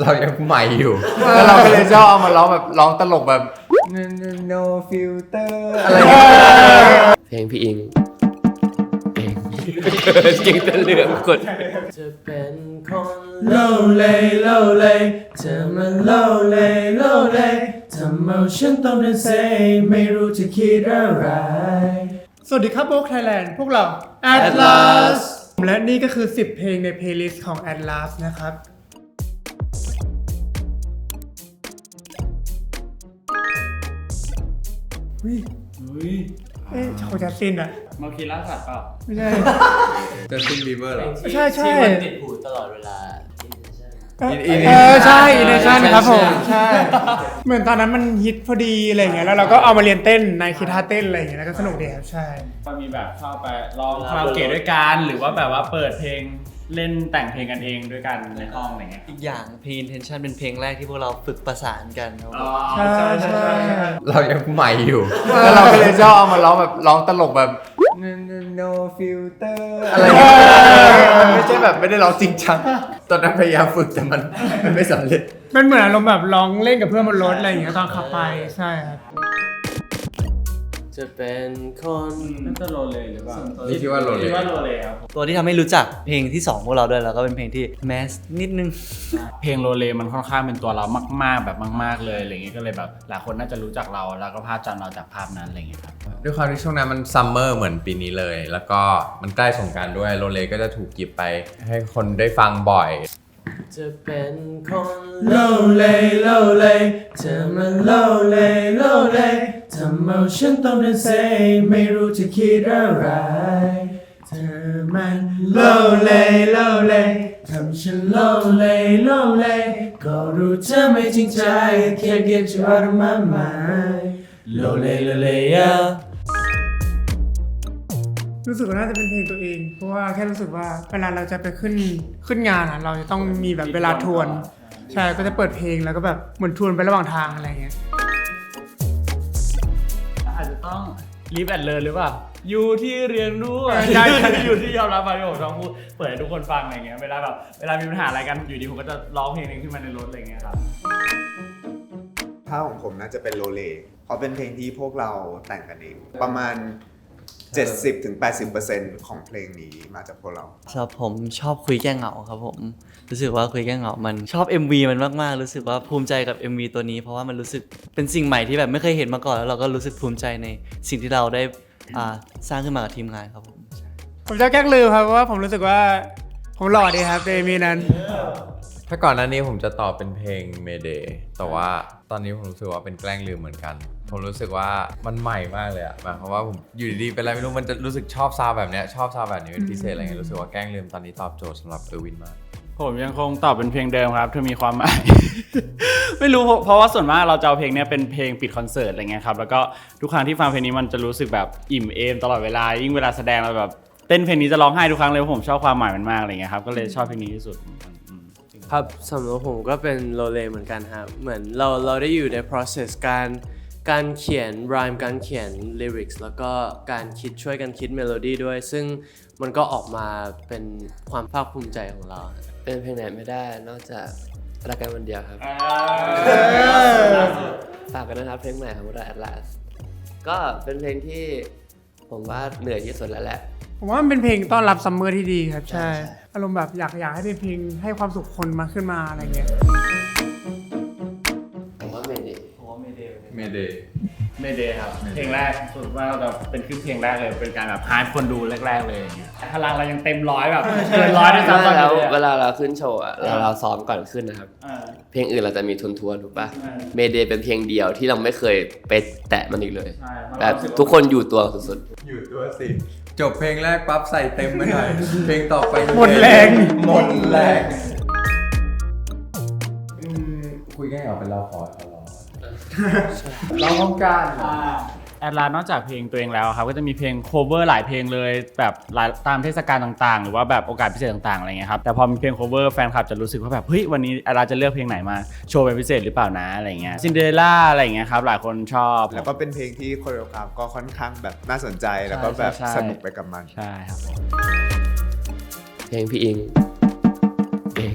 เรายังใหม่อยู่ แล้วเราก็เลยชอบเอามาร้องแบบร้องตลกแบบ no no no filter อะไรอย่างเงี้ยเพลงพี่อิงเองเก่งแต่เรื่องกดจะเป็นคนโลเลโลเลเธอมันโลเลโลเลทำเอาฉันต้องเดินเซไม่รู้จะคิดอะไร สวัสดีครับโบ๊กไทยแลนด์พวกเรา Atlas และนี่ก็คือ 10 เพลงในเพลย์ลิสต์ของ Atlas นะครับ วิเอ๊ะโคจัสตินอะมาคีล่าสัตว์เปล่าไม่ใช่จะซินบีเบอร์เหรอ ใช่ใช่ ที่มันติดหูตลอดเวลา เอออินเออใช่อินเนชั่นใช่ครับผมใช่ใช่เหมือนตอนนั้นมันฮิตพอดีอะไรอย่างเงี้ยแล้วเราก็เอามาเรียนเต้นในคีตาร์เต้นอะไรอย่างเงี้ยแล้วก็สนุกดีครับใช่มันมีแบบเข้าไปร้องคาราโอเกะด้วยกันหรือว่าแบบว่าเปิดเพลง เล่นแต่งเพลงกันเองด้วยกันในห้องอะไรเงี้ยอีกอย่างเพลง intention เป็นเพลงแรกที่พวกเราฝึกประสานกันครับผมใช่ใช่เรายังใหม่อยู่ แล้วเราก็เลยชอบเอามาร้องแบบร้องตลกแบบ no no no filter อะไรอย่างเงี้ยไม่ใช่แบบไม่ได้ร้องจริงจัง ตอนนั้นพยายามฝึกแต่มันมันไม่สำเร็จ มันเหมือนอารมณ์แบบร้องเล่นกับเพื่อนบนรถอะไรอย่างเงี้ยตอนขับไปใช่ครับ จะเป็นคนน่าจะโรเลหรือเปล่านี่คิดว่าโรเลคิดว่าโรเลครับตัวที่ทำให้รู้จักเพลงที่ 2 พวกเราด้วยแล้วก็เป็นเพลงที่แมสนิดนึง เพลงโรเลมันค่อนข้างเป็นตัวเรามาก ๆ แบบมาก ๆ เลยอะไรเงี้ยก็เลยแบบหลายคนน่าจะรู้จักเราแล้วก็ภาพจำเราจากภาพนั้นอะไรเงี้ยครับ ด้วยความที่ช่วงนั้นมันซัมเมอร์เหมือนปีนี้เลย แล้วก็มันใกล้สงกรารด้วยโรเลก็จะถูกหยิบไป ให้คนได้ฟังบ่อย จะเป็นคนโลเลโลเลเธอมันโลเลโลเลทำเอาฉันต้องเดินเซไม่รู้จะคิดอะไร เธอมันโลเลโลเลทำฉันโลเลโลเลก็รู้เธอไม่จริงใจแค่เก็บจะอารมณ์หมายโลเลโลเลอะรู้สึกว่าน่าจะเป็นเพลงตัวเอง เพราะว่าแค่รู้สึกว่าเวลาเราจะไปขึ้นขึ้นงานอะ เราจะต้องมีแบบเวลาทวน ใช่ก็จะเปิดเพลงแล้วก็แบบเหมือนทวนไประหว่างทางอะไรเงี้ย ต้องรีบแอดเลยหรือเปล่าอยู่ที่เรียนรู้อะใช่ใช่อยู่ที่ยอมรับไปที่ผมต้องพูดเปิดให้ทุกคนฟังอะไรเงี้ยเวลาแบบเวลามีปัญหาอะไรกันอยู่ดีผมก็จะร้องเพลงหนึงขึ้นมาในรถอะไรเงี้ยครับถ้าของผมน่าจะเป็นโลเลเพราะเป็นเพลงที่พวกเราแต่งกันเองประมาณ 70-80%ของเพลงนี้มาจากพวกเราสำหรับผมชอบคุยแก้เหงาครับผม รู้สึกว่าคุยแก้เหงา มันชอบ MV มันมากๆ รู้สึกว่าภูมิใจกับ MV ตัวนี้ เพราะว่ามันรู้สึกเป็นสิ่งใหม่ที่แบบไม่เคยเห็นมาก่อนแล้วเราก็รู้สึกภูมิใจในสิ่งที่เราได้อ่าสร้างขึ้นมากับทีมงานครับผม ผมจะแกล้งลืมครับเพราะว่าผมรู้สึกว่าผมหล่อดีครับในมีนั้น ถ้าก่อนหน้านี้ผมจะตอบเป็นเพลง Mayday แต่ว่าตอนนี้ผมรู้สึกว่าเป็นแกล้งลืมเหมือนกัน ผมรู้สึกว่ามันใหม่มากเลยอะหมายความว่าผมอยู่ดีๆเป็นอะไรไม่รู้มันจะรู้สึกชอบซาวแบบเนี้ยชอบซาวแบบนี้เป็นพิเศษอะไรเงี้ยรู้สึกว่าแกล้งลืมตอนนี้ตอบโจทย์สำหรับเออร์วินมาก ผมยังคงตอบเป็นเพลงเดิมครับเธอมีความหมาย ไม่รู้เพราะเพราะว่าส่วนมากเราจะเอาเพลงเนี้ยเป็นเพลงปิดคอนเสิร์ตอะไรเงี้ยครับแล้วก็ทุกครั้งที่ฟังเพลงนี้มันจะรู้สึกแบบอิ่มเอมตลอดเวลายิ่งเวลาแสดงเราแบบเต้นเพลงนี้จะร้องไห้ทุกครั้งเลยเพราะผมชอบความหมายมันมากอะไรเงี้ยครับก็เลยชอบเพลงนี้ที่สุดอืม ครับสำหรับผมก็เป็นโรเลเหมือนกันครับเหมือนเราเราได้อยู่ใน process การการเขียน rhyme การเขียน lyrics แล้วก็การคิดช่วยกันคิดเมโลดี้ด้วย ซึ่งมันก็ออกมาเป็นความภาคภูมิใจของเรา เป็นเพลงไหนไม่ได้นอกจากรักกันวันเดียวครับฝากกันนะครับเพลงใหม่ของเรา Atlas ก็เป็นเพลงที่ผมว่าเหนื่อยที่สุดแล้วแหละ ผมว่ามันเป็นเพลงต้อนรับซัมเมอร์ที่ดีครับใช่ใช่ อารมณ์แบบอยากอยากให้เป็นเพลงให้ความสุขคนมาขึ้นมาอะไรเงี้ย ผมว่าไม่ดี Mayday เมเดย์ครับเพลงแรกสุดว่าเราจะเป็นขึ้นเพลงแรกเลย เป็นการแบบพายคนดูแรก ๆ เลยอย่างเงี้ยพลังเรายังเต็มร้อยแบบเกินร้อยด้วยซ้ำตอนแล้วนี้เวลาเราขึ้นโชว์อะเราเราซ้อมก่อนขึ้นนะครับ เออ เพลงอื่นเราจะมีทุนทัวร์ถูกปะใช่ เมเดย์เป็นเพลงเดียวที่เราไม่เคยไปแตะมันอีกเลย ใช่เพราะแบเราบรู้สึกว่าทุกคนอยู่ตัวสุดอยู่ตัวสิ จบเพลงแรกปั๊บใส่เต็มไปหน่อยเพลงต่อไปหมดแรง หมดแรงอืมคุยแค่เหรอเป็นเราขอขอร้องร้องต้องการ แอดลานนอกจากเพลงตัวเองแล้วครับก็จะมีเพลงโคเวอร์หลายเพลงเลยแบบหลายตามเทศกาลต่างๆ หรือว่าแบบโอกาสพิเศษต่างๆอะไรเงี้ยครับแต่พอมีเพลงโคเวอร์แฟนคลับจะรู้สึกว่าแบบเฮ้ยวันนี้แอดลาจะเลือกเพลงไหนมาโชว์เป็นพิเศษหรือเปล่านะอะไรเงี้ยซินเดอเรลล่าอะไรเงี้ยครับหลายคนชอบ แล้วก็เป็นเพลงที่โคโรกราฟก็ค่อนข้างแบบน่าสนใจแล้วก็แบบใช่ใช่สนุกไปกับมันใช่ครับผมๆเพลงพี่อิงเอง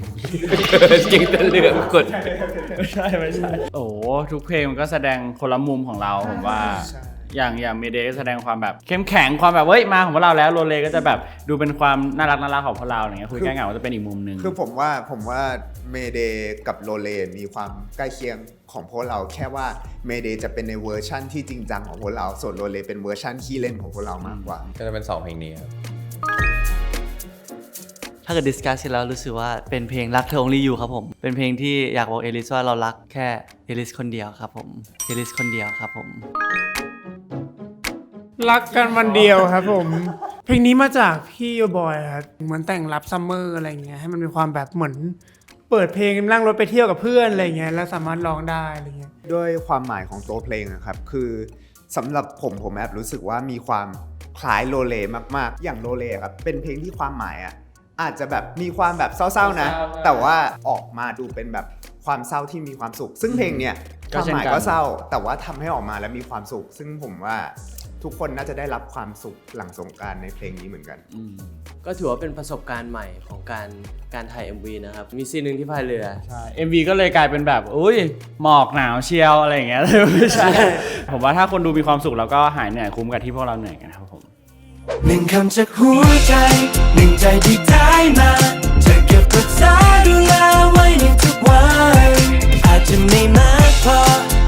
เก่งแต่เรื่องกดไม่ใช่ไม่ใช่โอ้โหทุกเพลงมันก็แสดงคนละมุมของเราผมว่า อย่างอย่างเมเดก็แสดงความแบบเข้มแข็งความแบบเฮ้ยมาของพวกเราแล้วโรเลก็จะแบบดูเป็นความน่ารักน่ารักของพวกเราอย่างเงี้ยคุยแก้เหงาก็จะเป็นอีกมุมหนึ่งคือผมว่าผมว่าเมเดกับโลเลมีความใกล้เคียงของพวกเราแค่ว่าเมเดจะเป็นในเวอร์ชั่นที่จริงจังของพวกเราส่วนโลเลเป็นเวอร์ชั่นขี้เล่นของพวกเรามากกว่าก็จะเป็นสองเพลงนี้ครับ ถ้าเกิดดิสคัสกันแล้วรู้สึกว่าเป็นเพลงรักเธอ only you ครับผม เป็นเพลงที่อยากบอกเอลิสว่าเรารักแค่เอลิสคนเดียวครับผม เอลิสคนเดียวครับผม รักกันวันเดียวครับผม เพลงนี้มาจากพี่โยบอยครับ เหมือนแต่งรับซัมเมอร์อะไรเงี้ย ให้มันมีความแบบเหมือนเปิดเพลงนั่งรถไปเที่ยวกับเพื่อนอะไรเงี้ย แล้วสามารถร้องได้อะไรเงี้ย ด้วยความหมายของตัวเพลงอะครับ คือสำหรับผมผมแอบรู้สึกว่ามีความคล้ายโลเลมากๆ อย่างโลเลครับ เป็นเพลงที่ความหมายอะ อาจจะแบบมีความแบบเศร้าๆนะ แต่ว่าออกมาดูเป็นแบบความเศร้าที่มีความสุข ซึ่งเพลงเนี่ยก็ความเช่นหมายกันก็เศร้า แต่ว่าทำให้ออกมาแล้วมีความสุข ซึ่งผมว่าทุกคนน่าจะได้รับความสุขหลังสงกรารในเพลงนี้เหมือนกัน ก็ถือว่าเป็นประสบการณ์ใหม่ของการการถ่าย MV นะครับ มีซีนหนึ่งที่พายเรือใช่ MV ก็เลยกลายเป็นแบบ อุ้ยหมอกหนาวเชียวอะไรอย่างเงี้ยไม่ใช่ผมว่าถ้าคนดูมีความสุขแล้วก็หายเหนื่อยคุ้มกับที่พวกเราเหนื่อยกันครับผม หนึ่งคำจากหัวใจ หนึ่งใจที่ได้มาเธอเก็บรักษาดูแลไว้ในทุกวันอาจจะไม่มากพอ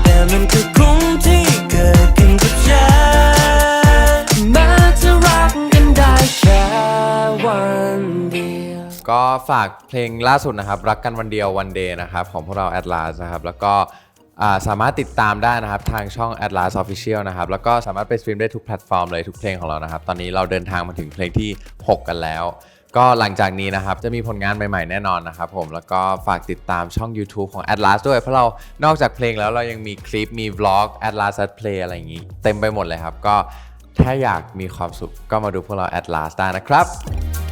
แต่มันคือคุ้มที่เกิดขึ้นกับฉันแม้จะรักกันได้แค่วันเดียว ก็ฝากเพลงล่าสุดนะครับ รักกันวันเดียววันเดย์นะครับ ของพวกเรา Atlas นะครับ แล้วก็ สามารถติดตามได้นะครับ ทางช่อง Atlas Official นะครับ แล้วก็สามารถไปสตรีมได้ทุกแพลตฟอร์มเลยทุกเพลงของเรานะครับ ตอนนี้เราเดินทางมาถึงเพลงที่ 6 กันแล้ว ก็หลังจากนี้นะครับ จะมีผลงานใหม่ๆแน่นอนนะครับผมแล้วก็ฝากติดตามช่อง YouTube ของ Atlas ด้วย เพราะเรานอกจากเพลงแล้วเรายังมีคลิปมีวล็อก Atlas at Play อะไรอย่างนี้ เต็มไปหมดเลยครับก็ถ้าอยากมีความสุขก็มาดูพวกเรา Atlas ได้นะครับ